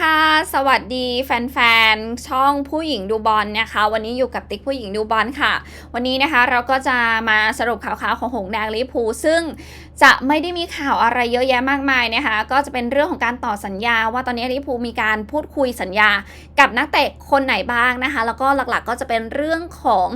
ค่ะ สวัสดีแฟนๆ ช่องผู้หญิงดูบอลนะคะ วันนี้อยู่กับติ๊กผู้หญิงดูบอลค่ะ วันนี้นะคะเราก็จะมาสรุปข่าวๆของหงแดงลิเวอร์พูซึ่ง จะไม่ได้มีข่าวอะไรเยอะแยะมากมายนะคะ ก็จะเป็นเรื่องของการต่อสัญญา ว่าตอนนี้ลิเวอร์พูลมีการพูดคุยสัญญา กับนักเตะคนไหนบ้างนะคะ แล้วก็หลักๆก็จะเป็นเรื่องของ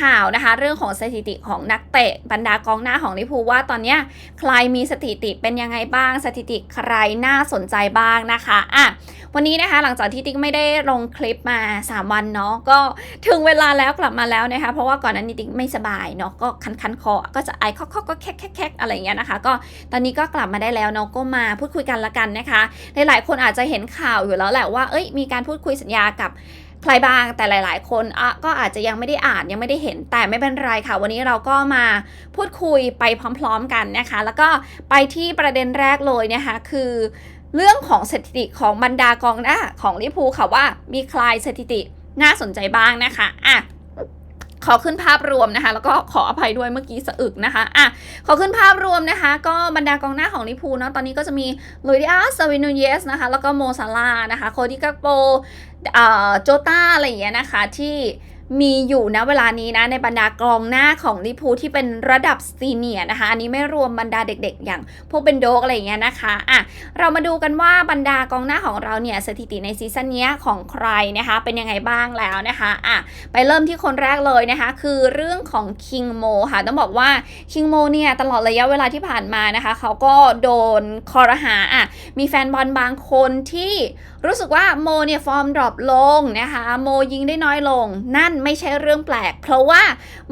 ข่าวนะคะ เรื่องของสถิติของนักเตะบรรดากองหน้าของลิเวอร์พูลว่าตอนนี้ใครมีสถิติเป็นยังไงบ้าง สถิติใครน่าสนใจบ้างนะคะอะวันนี้นะคะหลังจากที่ติ๊กไม่ได้ลงคลิปมา 3 วันเนาะก็ถึงเวลาแล้วกลับมาแล้วนะคะเพราะว่าก่อนหนั้นนี้ติ๊กไม่สบายเนาะก็คันคันคอก็จะไอคอกก็แคกแคกแคอะไรอย่างเงี้ยนะคะนะคะ ก็ตอนนี้ก็กลับมาได้แล้วเนาะก็มาพูดคุยกันละกันนะคะหลายๆคนอาจจะเห็นข่าวอยู่แล้วแหละว่าเอ้ยมีการพูดคุยสัญญากับใครบ้างแต่หลาย ๆ คนอะก็อาจจะยังไม่ได้อ่านยังไม่ได้เห็นแต่ไม่เป็นไรค่ะ วันนี้เราก็มาพูดคุยไปพร้อม ๆ กันนะคะ แล้วก็ไปที่ประเด็นแรกเลยนะคะคือเรื่องของสถิติของบรรดากองหน้าของลิพูค่ะว่ามีใครสถิติน่าสนใจบ้างนะคะอะ ขอขึ้นภาพรวมนะคะ แล้วก็ขออภัยด้วยเมื่อกี้สะอึกนะคะอะขอขึ้นภาพรวมนะคะ ก็บรรดากองหน้าของลิพูเนาะตอนนี้ก็จะมีลุยดิอาสซาวินูเยสนะคะ แล้วก็โมซาลานะคะ โคดิกาโปเออโจต้าอะไรอย่างเงี้ยนะคะที่ มีอยู่นะเวลานี้นะในบรรดากองหน้าของลิพูที่เป็นระดับซีเนียนะคะ อันนี้ไม่รวมบรรดาเด็กๆ อย่างพวกเบนโดกอะไรอย่างเงี้ยนะคะอะเรามาดูกันว่าบรรดากองหน้าของเราเนี่ยสถิติในซีซั่นนี้ของใครนะคะ เป็นยังไงบ้างแล้วนะคะอะไปเริ่มที่คนแรกเลยนะคะ คือเรื่องของคิงโมค่ะ ต้องบอกว่าคิงโมเนี่ยตลอดระยะเวลาที่ผ่านมานะคะ เขาก็โดนคอรหาอะมีแฟนบอลบางคนที่ รู้สึกว่าโมเนี่ยฟอร์มดรอปลงนะคะโมยิงได้น้อยลง นั่นไม่ใช่เรื่องแปลก เพราะว่า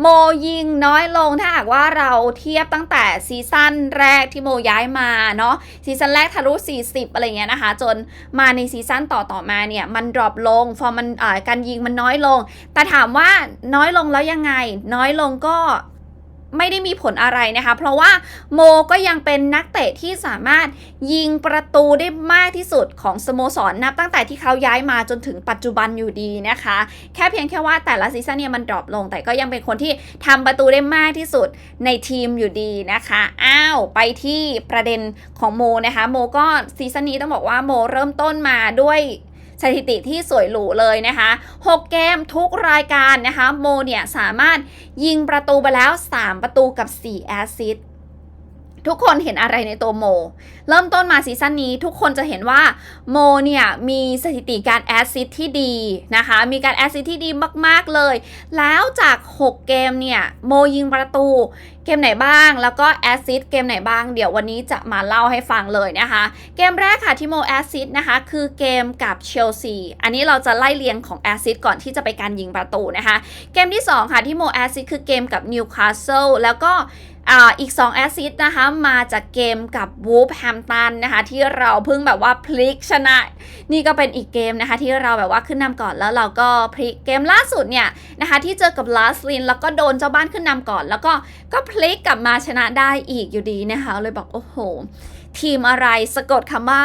โมยิงน้อยลงถ้าหากว่าเราเทียบตั้งแต่ซีซั่นแรกที่โมย้ายมาเนาะซีซั่นแรกทะลุ 40 อะไรเงี้ยนะคะ จนมาในซีซั่นต่อต่อมาเนี่ยมันดรอปลงฟอร์มมันการยิงมันน้อยลง แต่ถามว่าน้อยลงแล้วยังไง น้อยลงก็ ไม่ได้มีผลอะไรนะคะ เพราะว่าโมก็ยังเป็นนักเตะที่สามารถยิงประตูได้มากที่สุดของสโมสรนับตั้งแต่ที่เขาย้ายมาจนถึงปัจจุบันอยู่ดีนะคะ แค่เพียงแค่ว่าแต่ละซีซั่นเนี่ยมันดรอปลง แต่ก็ยังเป็นคนที่ทำประตูได้มากที่สุดในทีมอยู่ดีนะคะอ้าวไปที่ประเด็นของโมนะคะโมก็ซีซั่นนี้ต้องบอกว่าโมเริ่มต้นมาด้วย สถิติที่สวยหรูเลยนะคะ 6 เกมทุกรายการนะคะ โมเนี่ยสามารถยิงประตูไปแล้ว 3 ประตูกับ 4 แอสซิสต์ทุกคนเห็นอะไรในตัวโม เริ่มต้นมาซีซั่นนี้ทุกคนจะเห็นว่าโมเนี่ยมีสถิติการแอสซิสต์ที่ดีนะคะ มีการแอสซิสต์ที่ดีมาก ๆ เลย แล้วจาก 6 เกมเนี่ยโมยิงประตูเกมไหนบ้าง แล้วก็แอสซิสต์เกมไหนบ้าง เดี๋ยววันนี้จะมาเล่าให้ฟังเลยนะคะ เกมแรกค่ะที่โมแอสซิสต์นะคะ คือเกมกับเชลซี อันนี้เราจะไล่เรียงของแอสซิสต์ก่อนที่จะไปการยิงประตูนะคะ เกมที่ 2 ค่ะที่โมแอสซิสต์คือเกมกับนิวคาสเซิลแล้วก็อีก2แอสซิสต์นะคะ มาจากเกมกับวูฟแฮมตันนะคะ ที่เราเพิ่งแบบว่าพลิกชนะ นี่ก็เป็นอีกเกมนะคะ ที่เราแบบว่าขึ้นนำก่อนแล้วเราก็พลิกเกมล่าสุดเนี่ยนะคะ ที่เจอกับลาสลินแล้วก็โดนเจ้าบ้านขึ้นนำก่อน แล้วก็ก็พลิกกลับมาชนะได้อีกอยู่ดีนะคะ เลยบอกโอ้โห ทีมอะไรสะกดคำว่า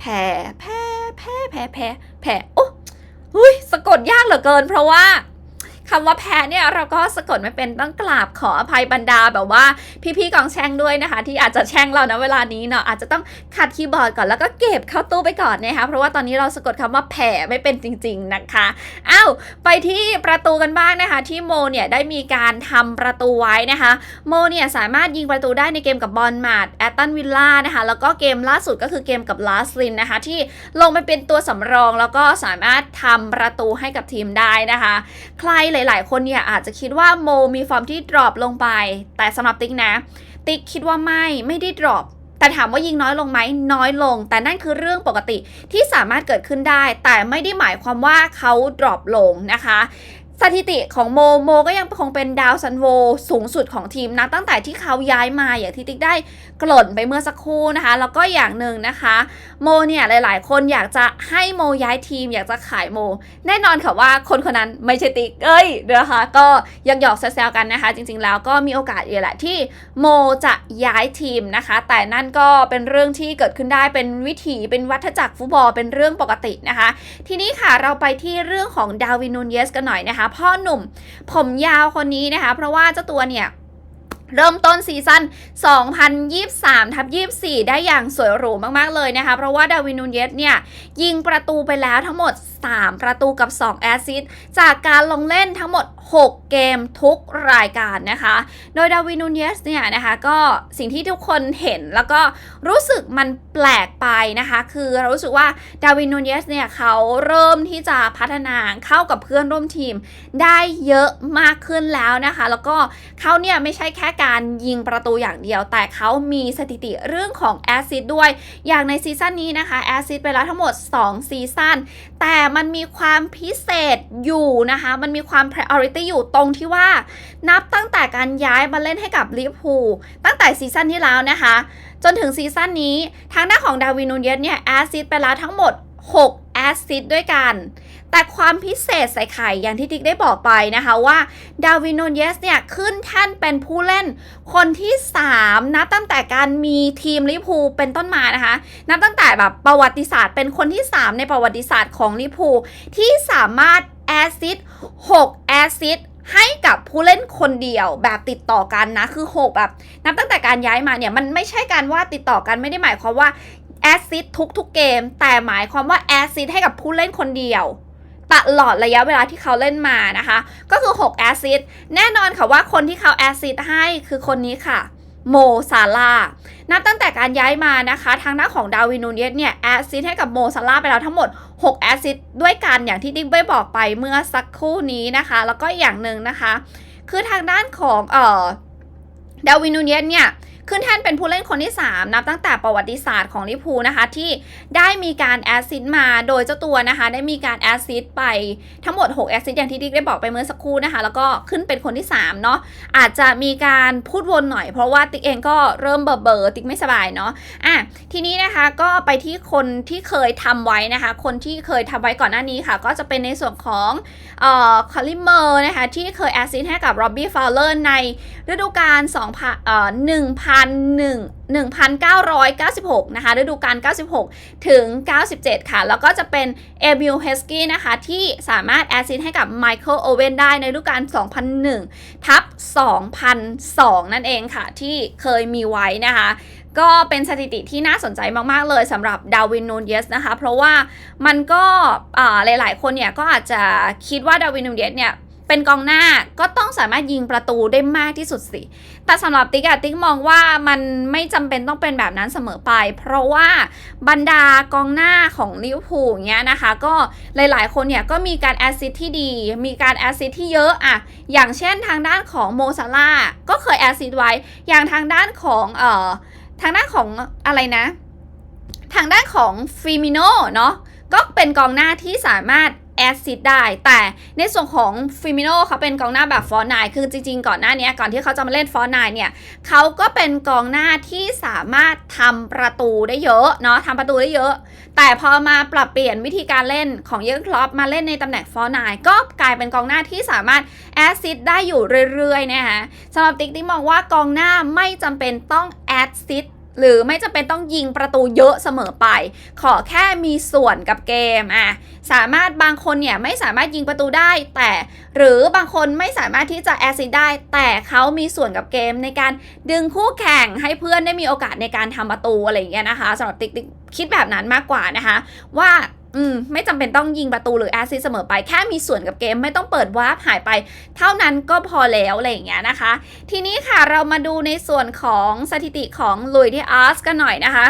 แพ้แพ้แพ้แพ้แพ้แพ้โอ้ยสะกดยากเหลือเกิน เพราะว่า คำว่าแพ้เนี่ยเราก็สะกดไม่เป็นต้องกราบขออภัยบรรดาแบบว่าพี่ๆกองแช่งด้วยนะคะ ที่อาจจะแช่งเรานะเวลานี้เนาะอาจจะต้องขัดคีย์บอร์ดก่อนแล้วก็เก็บเข้าตู้ไปก่อนนะคะเพราะว่าตอนนี้เราสะกดคำว่าแพ้ไม่เป็นจริง ๆนะคะอ้าวไปที่ประตูกันบ้างนะคะ ที่โมเนี่ยได้มีการทำประตูไว้นะคะโมเนี่ยสามารถยิงประตูได้ในเกมกับบอลมาดแอตตันวิลล่านะคะแล้วก็เกมล่าสุดก็คือเกมกับลาสลินนะคะที่ลงไปเป็นตัวสำรองแล้วก็สามารถทำประตูให้กับทีมได้นะคะ ใครหลาย ๆ คนเนี่ยอาจจะคิดว่าโมมีฟอร์มที่ดรอปลงไป แต่สำหรับติ๊กนะ ติ๊กคิดว่าไม่ไม่ได้ดรอปแต่ถามว่ายิงน้อยลงไหมน้อยลง แต่นั่นคือเรื่องปกติที่สามารถเกิดขึ้นได้ แต่ไม่ได้หมายความว่าเขาดรอปลงนะคะ สถิติของโมโมก็ยังคงเป็นดาวซันโวสูงสุดของทีมนะตั้งแต่ที่เขาย้ายมาอย่างที่ติ๊กได้กริ่นไปเมื่อสักครู่นะคะ แล้วก็อย่างหนึ่งนะคะ โมเนี่ยหลาย ๆ คนอยากจะให้โมย้ายทีม อยากจะขายโม แน่นอนค่ะว่าคนคนนั้นไม่ใช่ติ๊กเอ้ยนะคะก็ยังหยอกแซวๆกันนะคะ จริง ๆ แล้วก็มีโอกาสอยู่แหละที่โมจะย้ายทีมนะคะ แต่นั่นก็เป็นเรื่องที่เกิดขึ้นได้เป็นวิถีเป็นวัฏจักรฟุตบอลเป็นเรื่องปกตินะคะ ทีนี้ค่ะเราไปที่เรื่องของดาวินนูนเยสกันหน่อยนะคะพ่อหนุ่ม ผมยาวคนนี้นะคะ เพราะว่าเจ้าตัวเนี่ยเริ่มต้นซีซั่น 2023ทับ24 ได้อย่างสวยหรูมาก ๆ เลยนะคะ เพราะว่าดาวินูนเยสเนี่ย ยิงประตูไปแล้วทั้งหมด 3 ประตูกับ 2 แอสซิสต์จากการลงเล่นทั้งหมด 6 เกมทุกรายการนะคะ โดยดาวินนูนเยสเนี่ยนะคะก็สิ่งที่ทุกคนเห็นแล้วก็รู้สึกมันแปลกไปนะคะ คือเรารู้สึกว่าดาวินนูนเยสเนี่ยเขาเริ่มที่จะพัฒนาเข้ากับเพื่อนร่วมทีมได้เยอะมากขึ้นแล้วนะคะ แล้วก็เขาเนี่ยไม่ใช่แค่การยิงประตูอย่างเดียว แต่เขามีสถิติเรื่องของแอสซิดด้วย อย่างในซีซั่นนี้นะคะแอสซิดไปแล้วทั้งหมด 2 ซีซั่น แต่มันมีความพิเศษอยู่นะคะ มันมีความ priority อยู่ตรงที่ว่า นับตั้งแต่การย้ายมาเล่นให้กับลิเวอร์พูลตั้งแต่ซีซั่นที่แล้วนะคะ จนถึงซีซั่นนี้ ทางหน้าของดาวินนูนเยสเนี่ยแอสซิดไปแล้วทั้งหมด 6 แอซิดด้วยกัน แต่ความพิเศษใส่ไข่อย่างที่ติ๊กได้บอกไปนะคะว่าดาวินโนเยสเนี่ยขึ้นแท่นเป็นผู้เล่นคนที่ 3 นับตั้งแต่การมีทีมลิพูเป็นต้นมานะคะ นับตั้งแต่แบบประวัติศาสตร์เป็นคนที่ 3 ในประวัติศาสตร์ของลิพูที่สามารถแอซิด6แอซิดให้กับผู้เล่นคนเดียวแบบติดต่อกันนะ คือ 6 แบบ นับตั้งแต่การย้ายมาเนี่ย มันไม่ใช่การว่าติดต่อกันไม่ได้หมายความว่า แอสซิดทุกๆเกม แต่หมายความว่าแอสซิดให้กับผู้เล่นคนเดียวตลอดระยะเวลาที่เขาเล่นมานะคะ ก็คือ 6 แอซิดแน่นอนค่ะว่าคนที่เขาแอซิดให้คือคนนี้ค่ะ โมซาลานับตั้งแต่การย้ายมานะคะ ทางหน้าของดาวินูเนสเนี่ยแอซิดให้กับโมซาลาไปแล้วทั้งหมด 6 แอซิดด้วยกันอย่างที่ดิ๊กได้บอกไปเมื่อสักครู่นี้นะคะ แล้วก็อย่างหนึ่งนะคะ คือทางด้านของเอ่อดาวินนูเนสเนี่ย ขึ้นแท่นเป็นผู้เล่นคนที่ 3 นับตั้งแต่ประวัติศาสตร์ของลิพูนะคะ ที่ได้มีการแอสซิสต์มาโดยเจ้าตัวนะคะ ได้มีการแอสซิสต์ไปทั้งหมด 6 แอสซิสต์อย่างที่ดิ๊กได้บอกไปเมื่อสักครู่นะคะ แล้วก็ขึ้นเป็นคนที่ 3 เนาะอาจจะมีการพูดวนหน่อย เพราะว่าติ๊กเองก็เริ่มเบอร์เบอร์ติ๊กไม่สบายเนาะอะทีนี้นะคะก็ไปที่คนที่เคยทำไว้นะคะ คนที่เคยทำไว้ก่อนหน้านี้ค่ะ ก็จะเป็นในส่วนของเอ่อคาริเมอร์นะคะที่เคยแอสซิสต์ให้กับโรบบี้ฟาวเลอร์ในฤดูกาล2,000เอ่อ1,001 1,996 นะคะฤดูกาล 96 ถึง 97 ค่ะ แล้วก็จะเป็นเอมิลเฮสกี้นะคะ ที่สามารถแอซิสให้กับไมเคิลโอเวนได้ในฤดูกาล 2001 ทับ 2002 นั่นเองค่ะ ที่เคยมีไว้นะคะ ก็เป็นสถิติที่น่าสนใจมาก ๆ เลยสำหรับดาวินนูนเยสนะคะ เพราะว่ามันก็อ่าหลาย ๆ คนเนี่ยก็อาจจะคิดว่าดาวินนูนเยสเนี่ย เป็นกองหน้าก็ต้องสามารถยิงประตูได้มากที่สุดสิ แต่สำหรับติ๊กอะติ๊กมองว่ามันไม่จำเป็นต้องเป็นแบบนั้นเสมอไป เพราะว่าบรรดากองหน้าของลิเวอร์พูลเงี้ยนะคะ ก็หลายๆ คนเนี่ยก็มีการแอสซิสที่ดี มีการแอสซิสที่เยอะอะอย่างเช่นทางด้านของโมซาลาก็เคยแอสซิสไว้ อย่างทางด้านของเอ่อทางด้านของอะไรนะ ทางด้านของฟิมิโนเนาะก็เป็นกองหน้าที่สามารถ แอสซิดได้ แต่ในส่วนของฟิมิโนเขาเป็นกองหน้าแบบฟอร์นายคือจริง ๆ ก่อนหน้านี้ก่อนที่เขาจะมาเล่นฟอร์นายเนี่ยเขาก็เป็นกองหน้าที่สามารถทำประตูได้เยอะเนาะทำประตูได้เยอะ แต่พอมาปรับเปลี่ยนวิธีการเล่นของเยอร์คลอปมาเล่นในตำแหน่งฟอร์นายก็กลายเป็นกองหน้าที่สามารถแอสซิดได้อยู่เรื่อยๆนะคะสำหรับติ๊กติ๊กมองว่ากองหน้าไม่จำเป็นต้องแอสซิด หรือไม่จำเป็นต้องยิงประตูเยอะเสมอไป ขอแค่มีส่วนกับเกมอะสามารถบางคนเนี่ยไม่สามารถยิงประตูได้ แต่หรือบางคนไม่สามารถที่จะแอซิดได้ แต่เขามีส่วนกับเกมในการดึงคู่แข่งให้เพื่อนได้มีโอกาสในการทำประตูอะไรอย่างเงี้ยนะคะสำหรับติ๊กติ๊กคิดแบบนั้นมากกว่านะคะ ว่า อืมไม่จำเป็นต้องยิงประตูหรือแอสซิสเสมอไปแค่มีส่วนกับเกมไม่ต้องเปิดวาร์ปหายไป เท่านั้นก็พอแล้วอะไรอย่างเงี้ยนะคะ ทีนี้ค่ะเรามาดูในส่วนของสถิติของลุยดิอาร์สกันหน่อยนะคะ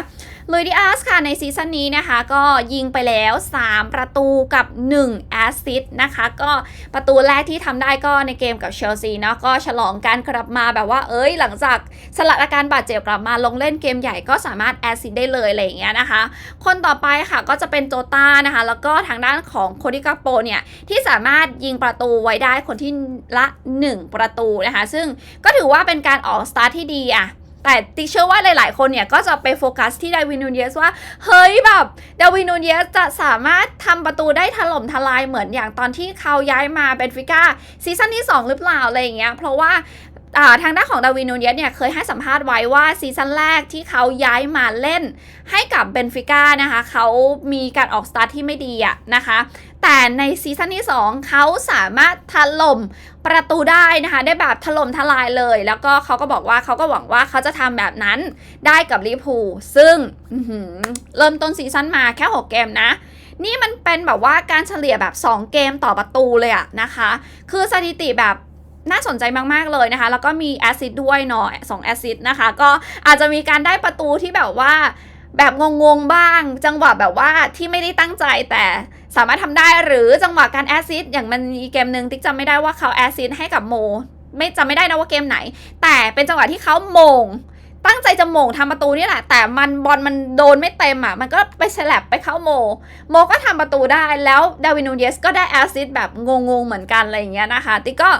ลุยดิอาร์สค่ะในซีซั่นนี้นะคะก็ยิงไปแล้ว 3 ประตูกับ 1 แอสซิสต์นะคะก็ประตูแรกที่ทำได้ก็ในเกมกับเชลซีเนาะก็ฉลองการกลับมาแบบว่าเอ้ยหลังจากสลัดอาการบาดเจ็บกลับมาลงเล่นเกมใหญ่ก็สามารถแอสซิสต์ได้เลยอะไรอย่างเงี้ยนะคะ คนต่อไปค่ะก็จะเป็นโจตานะคะแล้วก็ทางด้านของโคดิกาโปเนี่ยที่สามารถยิงประตูไว้ได้คนที่ละ 1 ประตูนะคะ ซึ่งก็ถือว่าเป็นการออกสตาร์ทที่ดีอะ แต่ติเชื่อว่าหลาย ๆ คนเนี่ยก็จะไปโฟกัสที่ดาวินูเยสว่า เฮ้ยแบบดาวินูเยสจะสามารถทำประตูได้ถล่มทลายเหมือนอย่างตอนที่เขาย้ายมาเบนฟิก้าซีซั่นที่ 2 หรือเปล่าอะไรอย่างเงี้ยเพราะว่าทางด้านของดาวินนูเยสเนี่ยเคยให้สัมภาษณ์ไว้ว่าซีซั่นแรกที่เขาย้ายมาเล่นให้กับเบนฟิก้านะคะเขามีการออกสตาร์ทที่ไม่ดีอะนะคะ แต่ในซีซั่นที่ 2 เขาสามารถถล่มประตูได้นะคะ ได้แบบถล่มทลายเลย แล้วก็เขาก็บอกว่าเขาก็หวังว่าเขาจะทำแบบนั้นได้กับลิพูซึ่งเริ่มต้นซีซั่นมาแค่ 6 เกมนะนี่มันเป็นแบบว่าการเฉลี่ยแบบ 2 เกมต่อประตูเลยอะนะคะ คือสถิติแบบน่าสนใจมาก ๆ เลยนะคะ แล้วก็มีแอซิดด้วยเนาะสองแอซิดนะคะ ก็อาจจะมีการได้ประตูที่แบบว่า แบบงงๆบ้าง จังหวะแบบว่าที่ไม่ได้ตั้งใจแต่สามารถทำได้หรือจังหวะการแอซิดอย่างมันมีเกมหนึ่งติ๊กจำไม่ได้ว่าเขาแอซิดให้กับโม ไม่จำไม่ได้นะว่าเกมไหน แต่เป็นจังหวะที่เขาโมง ตั้งใจจะโมงทำประตูนี่แหละ แต่มันบอลมันโดนไม่เต็มอะ มันก็ไปฉลับไปเข้าโม โมก็ทำประตูได้แล้วดาวินูเยสก็ได้แอซิสต์แบบงงๆเหมือนกันอะไรอย่างเงี้ยนะคะ ติ๊กก็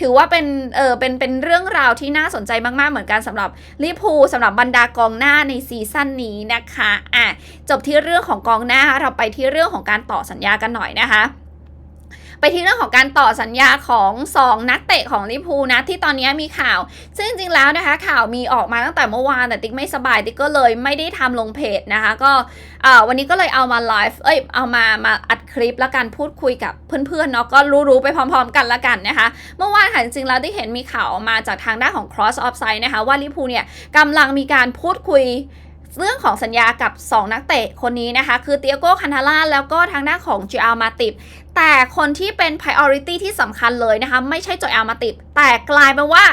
ถือว่าเป็นเออเป็นเป็นเรื่องราวที่น่าสนใจมากๆเหมือนกันสำหรับลิพูสำหรับบรรดากองหน้าในซีซั่นนี้นะคะอะจบที่เรื่องของกองหน้าเราไปที่เรื่องของการต่อสัญญากันหน่อยนะคะ ไปที่เรื่องของการต่อสัญญาของ 2 นักเตะของลิพูนะที่ตอนนี้มีข่าว ซึ่งจริงแล้วนะคะข่าวมีออกมาตั้งแต่เมื่อวานแต่ติ๊กไม่สบายติ๊กก็เลยไม่ได้ทำลงเพจนะคะก็วันนี้ก็เลยเอามาไลฟ์เอ้ยเอามามาอัดคลิปแล้วกันพูดคุยกับเพื่อนๆเนาะก็รู้ๆไปพร้อมๆ กันละกันนะคะ เมื่อวานค่ะจริงๆแล้วได้เห็นมีข่าวออกมาจากทางด้านของ Cross Offside นะคะว่าลิพูเนี่ยกำลังมีการพูดคุยเรื่องของสัญญากับ 2 นักเตะคนนี้นะคะ คือเตียโก้คันทาร่าแล้วก็ทางด้านของจ o อ l มาติบ แต่คนที่เป็น priority ที่สำคัญเลยนะคะ ไม่ใช่จ o อ l มาติบแต่กลายเป็นว่า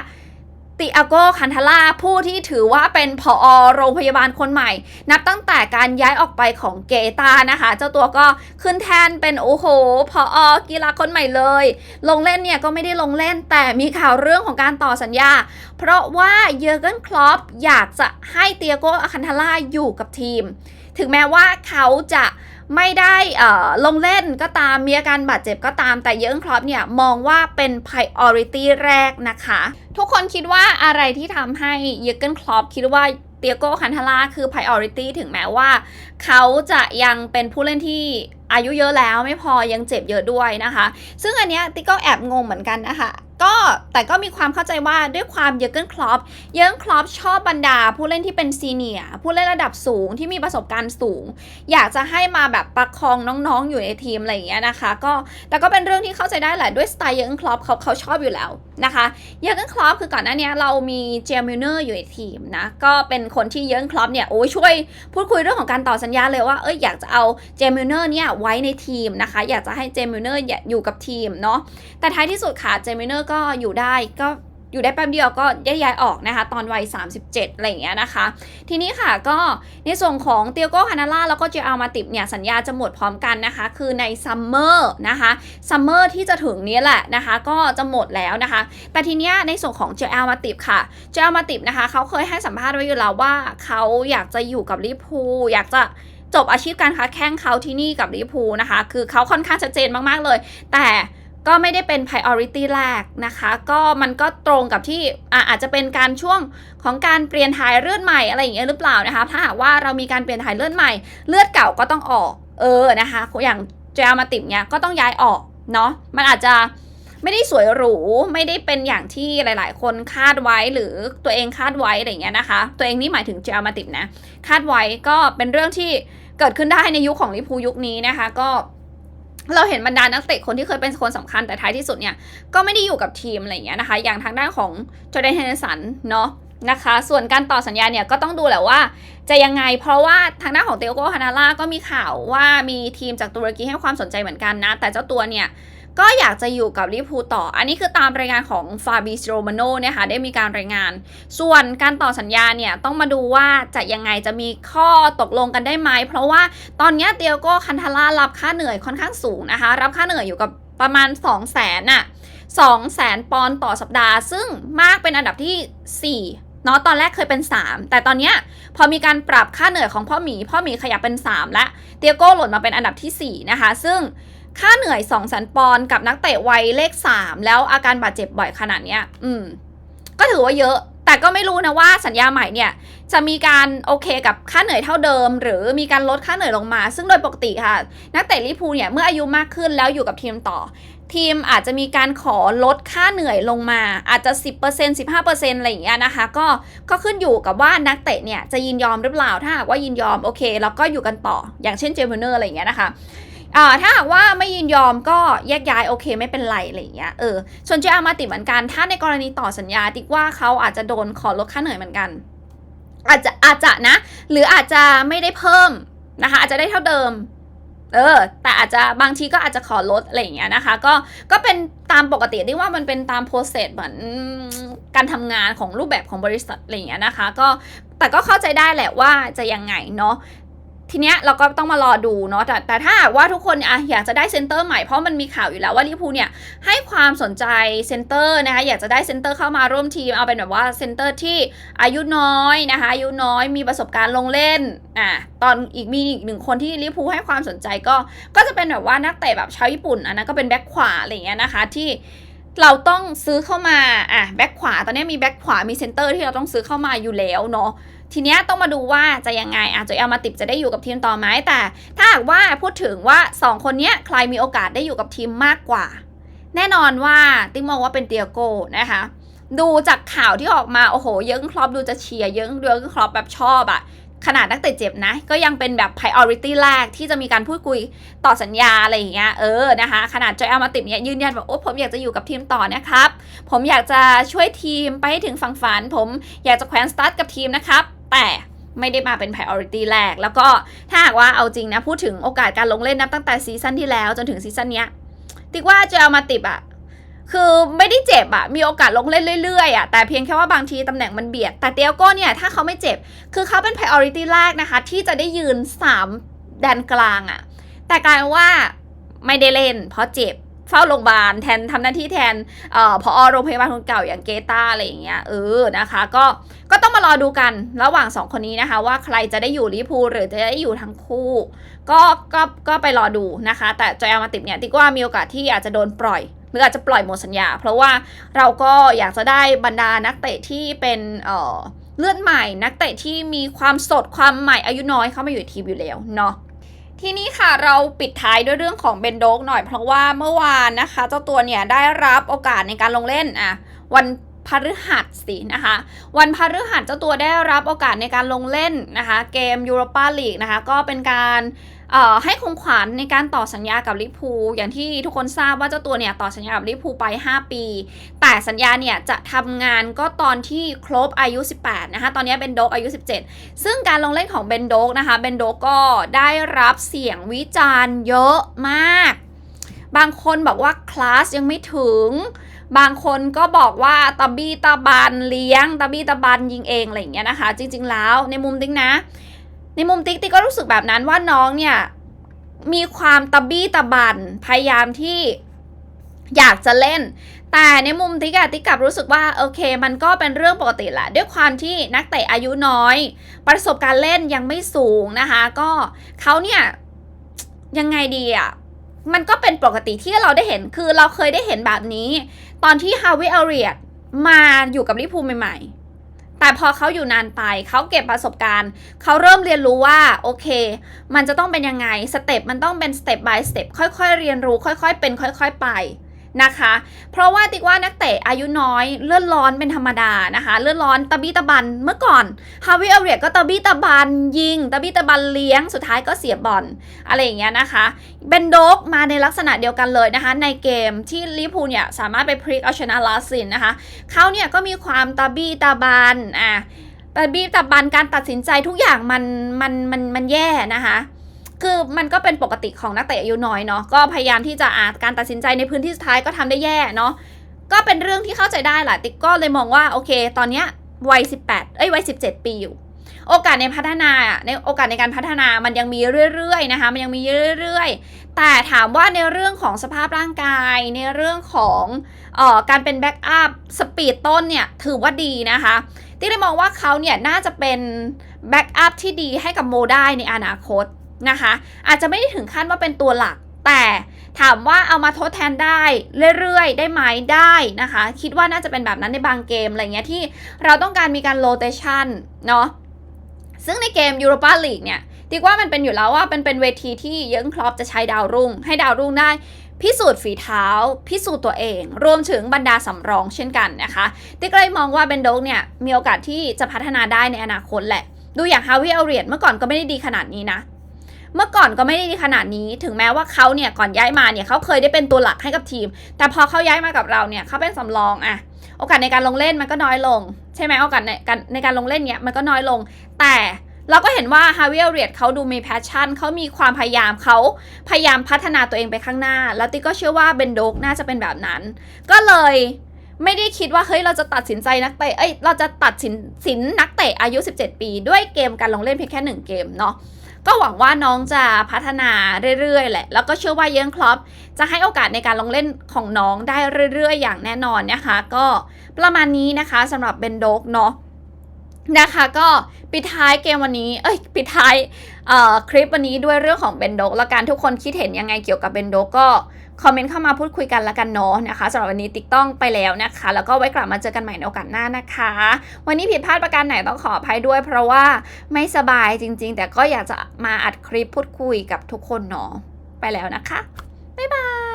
ติอาโกคันทาร่าผู้ที่ถือว่าเป็นผอโรงพยาบาลคนใหม่ นับตั้งแต่การย้ายออกไปของเกตานะคะ เจ้าตัวก็ขึ้นแทนเป็นโอ้โหผอกีฬาคนใหม่เลย ลงเล่นเนี่ยก็ไม่ได้ลงเล่น แต่มีข่าวเรื่องของการต่อสัญญา เพราะว่าเยอร์เกนคลอปอยากจะให้เตียโกคันทาร่าอยู่กับทีม ถึงแม้ว่าเขาจะไม่ได้ลงเล่นก็ตามมีอาการบาดเจ็บก็ตามแต่เยอร์เกนคลอปเนี่ยมองว่าเป็น priority แรกนะคะ ทุกคนคิดว่าอะไรที่ทำให้เยอร์เกนคลอปคิดว่าเตียโก้คันทาร่าคือ priority ถึงแม้ว่า เขาจะยังเป็นผู้เล่นที่อายุเยอะแล้วไม่พอยังเจ็บเยอะด้วยนะคะ ซึ่งอันเนี้ยติ๊กก็แอบงงเหมือนกันนะคะ ก็แต่ก็มีความเข้าใจว่าด้วยความเยอเกินคลอปเยอเกนคลอปชอบบรรดา ผู้เล่นที่เป็นซีเนียผู้เล่นระดับสูงที่มีประสบการณ์สูง อยากจะให้มาแบบประคองน้องๆ อยู่ในทีมอะไรอย่างเงี้ยนะคะ ก็แต่ก็เป็นเรื่องที่เข้าใจได้แหละด้วยสไตล์เยอเกินคลอปเขาเขาชอบอยู่แล้วนะคะ เยอเกินคลอปคือก่อนหน้านี้เรามีเจมิลเนอร์อยู่ในทีมนะก็เป็นคนที่เยอเกนคลอปเนี่ยโอ้ยช่วยพูดคุยเรื่องของการต่อสัญญาเลยว่าเอ้ยอยากจะเอาเจมิลเนอร์เนี่ยไว้ในทีมนะคะ อยากจะให้เจมิลเนอร์อยู่กับทีมเนาะแต่ท้ายที่สุดค่ะเจมิลเนอร์ก็อยู่ได้ก็อยู่ได้แป๊บเดียวก็ย้ายออกนะคะ ตอนวัย 37 อะไรอย่างเงี้ยนะคะ ทีนี้ค่ะก็ในส่วนของเตียโก้ฮานาล่าแล้วก็เจอามาติบเนี่ย สัญญาจะหมดพร้อมกันนะคะ คือในซัมเมอร์นะคะซัมเมอร์ที่จะถึงนี้แหละนะคะ ก็จะหมดแล้วนะคะ แต่ทีเนี้ยในส่วนของเจอามาติบค่ะเจอามาติบนะคะเขาเคยให้สัมภาษณ์ไว้อยู่แล้วว่าเขาอยากจะอยู่กับลิพูอยากจะจบอาชีพการค้าแข่งเขาที่นี่กับลิพูนะคะ คือเขาค่อนข้างชัดเจนมากๆเลย แต่ ก็ไม่ได้เป็น priority แรกนะคะ ก็มันก็ตรงกับที่อาจจะเป็นการช่วงของการเปลี่ยนถ่ายเลือดใหม่อะไรอย่างเงี้ยหรือเปล่านะคะ ถ้าหากว่าเรามีการเปลี่ยนถ่ายเลือดใหม่ เลือดเก่าก็ต้องออก เออนะคะ อย่างเจลมาติมเนี้ยก็ต้องย้ายออกเนาะ มันอาจจะไม่ได้สวยหรูไม่ได้เป็นอย่างที่หลาย ๆ คนคาดไว้หรือตัวเองคาดไว้อะไรอย่างเงี้ยนะคะ ตัวเองนี่หมายถึงเจลมาติมนะ คาดไว้ก็เป็นเรื่องที่เกิดขึ้นได้ในยุคของลิพูยุคนี้นะคะ ก็ เราเห็นบรรดานักเตะคนที่เคยเป็นคนสำคัญแต่ท้ายที่สุดเนี่ย ก็ไม่ได้อยู่กับทีมอะไรอย่างเงี้ยนะคะ อย่างทางด้านของจอร์แดนเฮนร์สันเนาะนะคะ ส่วนการต่อสัญญาเนี่ยก็ต้องดูแหละว่า จะยังไงเพราะว่าทางด้านของเตโกฮานาร่าก็มีข่าวว่ามีทีมจากตุรกีให้ความสนใจเหมือนกันนะ แต่เจ้าตัวเนี่ย ก็อยากจะอยู่กับลิพูต่อ อันนี้คือตามรายงานของฟาบิสโรมาโนเนี่ยค่ะได้มีการรายงาน ส่วนการต่อสัญญาเนี่ยต้องมาดูว่าจะยังไงจะมีข้อตกลงกันได้ไหม เพราะว่าตอนนี้เตียโก้คันทาร่ารับค่าเหนื่อยค่อนข้างสูงนะคะ รับค่าเหนื่อยอยู่กับประมาณ 2 0 0แสนน่ะ2 0 0แสนปอนด์ต่อสัปดาห์ ซึ่งมากเป็นอันดับที่ 4เนาะตอนแรกเคยเป็น 3 แต่ตอนเนี้ยพอมีการปรับค่าเหนื่อยของพ่อหมี พ่อหมีขยับเป็น 3 และเตียโก้หล่นมาเป็นอันดับที่ 4 นะคะ ซึ่ง ค่าเหนื่อย2 0 0 0 0ปอนกับนักเตะวัยเลข3แล้วอาการบาดเจ็บบ่อยขนาดเนี้ย อืม ก็ถือว่าเยอะ แต่ก็ไม่รู้นะว่าสัญญาใหม่เนี่ย จะมีการโอเคกับค่าเหนื่อยเท่าเดิม หรือมีการลดค่าเหนื่อยลงมา ซึ่งโดยปกติค่ะ นักเตะลิพูเนี่ยเมื่ออายุมากขึ้นแล้วอยู่กับทีมต่อ ทีมอาจจะมีการขอลดค่าเหนื่อยลงมา อาจจะ 10% 15%อะไรอย่างเงี้ยนะคะ ก็ก็ขึ้นอยู่กับว่านักเตะเนี่ยจะยินยอมหรือเปล่าถ้าหากว่ายินยอมโอเคเราก็อยู่กันต่ออย่างเช่นเจมเนอร์อะไรอย่างเงี้ยนะคะ อ่าถ้าหากว่าไม่ยินยอมก็แยกย้ายโอเคไม่เป็นไรอะไรอย่างเงี้ยเออส่วนเจอามาติเหมือนกัน ถ้าในกรณีต่อสัญญาติ๊กว่าเขาอาจจะโดนขอลดค่าเหนื่อยเหมือนกัน อาจจะอาจจะนะ หรืออาจจะไม่ได้เพิ่มนะคะ อาจจะได้เท่าเดิมเออ แต่อาจจะบางทีก็อาจจะขอลดอะไรอย่างเงี้ยนะคะ ก็ ก็เป็นตามปกติที่ว่ามันเป็นตามโปรเซสเหมือนการทำงานของรูปแบบของบริษัทอะไรอย่างเงี้ยนะคะ ก็ แต่ก็เข้าใจได้แหละว่าจะยังไงเนาะ ทีเนี้ยเราก็ต้องมารอดูเนาะแต่แต่ถ้าว่าทุกคนอะอยากจะได้เซนเตอร์ใหม่เพราะมันมีข่าวอยู่แล้วว่าลิพูเนี่ยให้ความสนใจเซนเตอร์นะคะอยากจะได้เซนเตอร์เข้ามาร่วมทีมเอาเป็นแบบว่าเซนเตอร์ที่อายุน้อยนะคะอายุน้อยมีประสบการณ์ลงเล่นอะตอนอีกมีอีกหนึ่งคนที่ลิพูให้ความสนใจก็ก็จะเป็นแบบว่านักเตะแบบชาวญี่ปุ่นอันนั้นก็เป็นแบ็คขวาอะไรเงี้ยนะคะที่เราต้องซื้อเข้ามาอะแบ็คขวาตอนนี้มีแบ็คขวามีเซนเตอร์ที่เราต้องซื้อเข้ามาอยู่แล้วเนาะ ทีเนี้ยต้องมาดูว่าจะยังไงอาจจะเอามาติดจะได้อยู่กับทีมต่อไหมแต่ ถ้าหากว่าพูดถึงว่า 2 คนเนี้ยใครมีโอกาสได้อยู่กับทีมมากกว่า แน่นอนว่าติ๊กมองว่าเป็นเตียโก้นะคะดูจากข่าวที่ออกมาโอ้โห เยิงครอปดูจะเชียร์เยิงเยิงครอปแบบชอบอะขนาดนักเตะเจ็บนะ ก็ยังเป็นแบบ priority แรกที่จะมีการพูดคุยต่อสัญญาอะไรอย่างเงี้ยเออนะคะ ขนาดจอยอามาติดเนี่ยยืนยันว่าโอ้ผมอยากจะอยู่กับทีมต่อนะครับ ผมอยากจะช่วยทีมไปให้ถึงฝั่งฝัน ผมอยากจะแขวนสตาร์ทกับทีมนะครับ แต่ไม่ได้มาเป็น priority แรก แล้วก็ถ้าหากว่าเอาจริงนะ พูดถึงโอกาสการลงเล่นนับตั้งแต่ซีซั่นที่แล้วจนถึงซีซั่นนี้ติ๊กว่าจอยอามาติดอะคือไม่ได้เจ็บอะมีโอกาสลงเล่นเรื่อยๆอะแต่เพียงแค่ว่าบางทีตำแหน่งมันเบียด แต่เตียโก้เนี่ย ถ้าเขาไม่เจ็บ คือเขาเป็น priority แรกนะคะ ที่จะได้ยืน 3 แดนกลางอะแต่กลายว่าไม่ได้เล่นเพราะเจ็บ เฝ้าโรงพยาบาลแทนทำหน้าที่แทนออพอโรงพยาบาลคนเก่าอย่างเกตาอะไรอย่างเงี้ยเออนะคะ ก็ก็ต้องมารอดูกันระหว่าง 2 คนนี้นะคะ ว่าใครจะได้อยู่ลิพูหรือจะได้อยู่ทั้งคู่ ก็ก็ก็ไปรอดูนะคะ แต่จอยอามาติบเนี่ยติ๊กว่ามีโอกาสที่อาจจะโดนปล่อยหรืออาจจะปล่อยหมดสัญญา เพราะว่าเราก็อยากจะได้บรรดานักเตะที่เป็นเอ่อเลือดใหม่ นักเตะที่มีความสดความใหม่อายุน้อยเข้ามาอยู่ทีมอยู่แล้วเนาะ ทีนี้ค่ะเราปิดท้ายด้วยเรื่องของเบนโดกหน่อยเพราะว่าเมื่อวานนะคะ เจ้าตัวเนี่ยได้รับโอกาสในการลงเล่นอะวัน พฤหัสสินะคะ วันพฤหัสเจ้าตัวได้รับโอกาสในการลงเล่นนะคะ เกมยูโรปาลีกนะคะ ก็เป็นการให้คงขวัญในการต่อสัญญากับลิพูอย่างที่ทุกคนทราบว่าเจ้าตัวเนี่ยต่อสัญญากับลิพูไป 5 ปี แต่สัญญาเนี่ยจะทำงานก็ตอนที่ครบอายุ 18 นะคะ ตอนนี้เบนโดกอายุ 17 ซึ่งการลงเล่นของเบนโดกนะคะเบนโดกก็ได้รับเสียงวิจารณ์เยอะมาก บางคนบอกว่าคลาสยังไม่ถึง บางคนก็บอกว่าตาบี้ตาบันเลี้ยงตาบี้ตาบันยิงเองอะไรอย่างเงี้ยนะคะ จริง ๆ แล้วในมุมติ๊กนะ ในมุมติ๊กติ๊กก็รู้สึกแบบนั้นว่าน้องเนี่ยมีความตะบี้ตะบันพยายามที่อยากจะเล่น แต่ในมุมติ๊กอะติกกับรู้สึกว่าโอเค มันก็เป็นเรื่องปกติแหละ ด้วยความที่นักเตะอายุน้อย ประสบการณ์เล่นยังไม่สูงนะคะ ก็เขาเนี่ยยังไงดีอะมันก็เป็นปกติที่เราได้เห็นคือเราเคยได้เห็นแบบนี้ ตอนที่ฮาวิเอเรียดมาอยู่กับลิพูใหม่ ๆ แต่พอเขาอยู่นานไปเขาเก็บประสบการณ์ เขาเริ่มเรียนรู้ว่าโอเค มันจะต้องเป็นยังไงสเต็ปมันต้องเป็นสเต็ป by สเต็ปค่อยๆ เรียนรู้ ค่อย ๆ เป็น ค่อย ๆ ไป นะคะ เพราะว่าติ๊กว่านักเตะอายุน้อยเลื่อนร้อนเป็นธรรมดานะคะ เลื่อนร้อนตะบี้ตะบันเมื่อก่อนฮาวิเอเรียก็ตะบี้ตะบันยิง ตะบี้ตะบันเลี้ยงสุดท้ายก็เสียบอลอะไรอย่างเงี้ยนะคะเบนโดกมาในลักษณะเดียวกันเลยนะคะ ในเกมที่ลิพูลเนี่ยสามารถไปพลิกเอาชนะลาซินนะคะเขาเนี่ยก็มีความตะบี้ตะบันอะตะบี้ตะบันการตัดสินใจทุกอย่างมันมันมันมันแย่นะคะ คือมันก็เป็นปกติของนักเตะอายุน้อยเนาะก็พยายามที่จะอาการตัดสินใจในพื้นที่สุดท้ายก็ทำได้แย่เนาะก็เป็นเรื่องที่เข้าใจได้แหละติ๊กก็เลยมองว่าโอเค ตอนเนี้ยวัย 18 เอ้ยวัย 17 ปีอยู่ โอกาสในพัฒนาในโอกาสในการพัฒนามันยังมีเรื่อยๆนะคะมันยังมีเรื่อยๆ แต่ถามว่าในเรื่องของสภาพร่างกาย ในเรื่องของเอ่อการเป็นแบ็กอัพสปีดต้นเนี่ยถือว่าดีนะคะติ๊กเลยมองว่าเขาเนี่ยน่าจะเป็นแบ็กอัพที่ดีให้กับโมได้ในอนาคต นะคะ อาจจะไม่ได้ถึงขั้นว่าเป็นตัวหลัก แต่ถามว่าเอามาทดแทนได้เรื่อยๆ ได้ไหมได้นะคะ คิดว่าน่าจะเป็นแบบนั้นในบางเกมอะไรเงี้ยที่เราต้องการมีการโ o เ a ชันเนาะซึ่งในเกม Europa League เนี่ยติ๊กว่ามันเป็นอยู่แล้วว่าเป็นเป็นเวทีที่เยิงคลอปจะใช้ดาวรุ่ง ให้ดาวรุ่งได้พิสูจน์ฝีเท้า พิสูจน์ตัวเอง รวมถึงบรรดาสำรองเช่นกันนะคะติ๊กเลยมองว่าเบนโดกเนี่ยมีโอกาสที่จะพัฒนาได้ในอนาคตแหละ ดูอย่างฮาวิเอเรียดเมื่อก่อนก็ไม่ได้ดีขนาดนี้นะ เมื่อก่อนก็ไม่ได้ดีขนาดนี้ถึงแม้ว่าเขาเนี่ยก่อนย้ายมาเนี่ยเขาเคยได้เป็นตัวหลักให้กับทีม แต่พอเขาย้ายมากับเราเนี่ยเขาเป็นสำรองอะโอกาสในการลงเล่นมันก็น้อยลง ใช่ไหมโอกาสในการในการลงเล่นเนี่ยมันก็น้อยลง แต่เราก็เห็นว่าฮาวิเอลเรียดเขาดูมีแพชชั่นเขามีความพยายามเขาพยายามพัฒนาตัวเองไปข้างหน้า แล้วติ๊กก็เชื่อว่าเบนโดกน่าจะเป็นแบบนั้น ก็เลยไม่ได้คิดว่าเฮ้ยเราจะตัดสินใจนักเตะเอ้ยเราจะตัดสินสินนักเตะอายุ 17 ปี ด้วยเกมการลงเล่นเพียงแค่หนึ่งเกมเนาะ ก็หวังว่าน้องจะพัฒนาเรื่อยๆแหละ แล้วก็เชื่อว่าเยิร์งคลอปจะให้โอกาสในการลงเล่นของน้องได้เรื่อยๆ อย่างแน่นอนนะคะ ก็ประมาณนี้นะคะสำหรับเบนโดกเนาะนะคะก็ปิดท้ายเกมวันนี้ เอ้ยปิดท้ายคลิปวันนี้ด้วยเรื่องของเบนโดกแล้วกันทุกคนคิดเห็นยังไงเกี่ยวกับเบนโดกก็ คอมเมนต์เข้ามาพูดคุยกันละกันเนาะนะคะสำหรับวันนี้ติ๊กต้องไปแล้วนะคะ แล้วก็ไว้กลับมาเจอกันใหม่ในโอกาสหน้านะคะ วันนี้ผิดพลาดประการไหนต้องขออภัยด้วย เพราะว่าไม่สบายจริง ๆ แต่ก็อยากจะมาอัดคลิปพูดคุยกับทุกคนเนาะไปแล้วนะคะบ๊ายบาย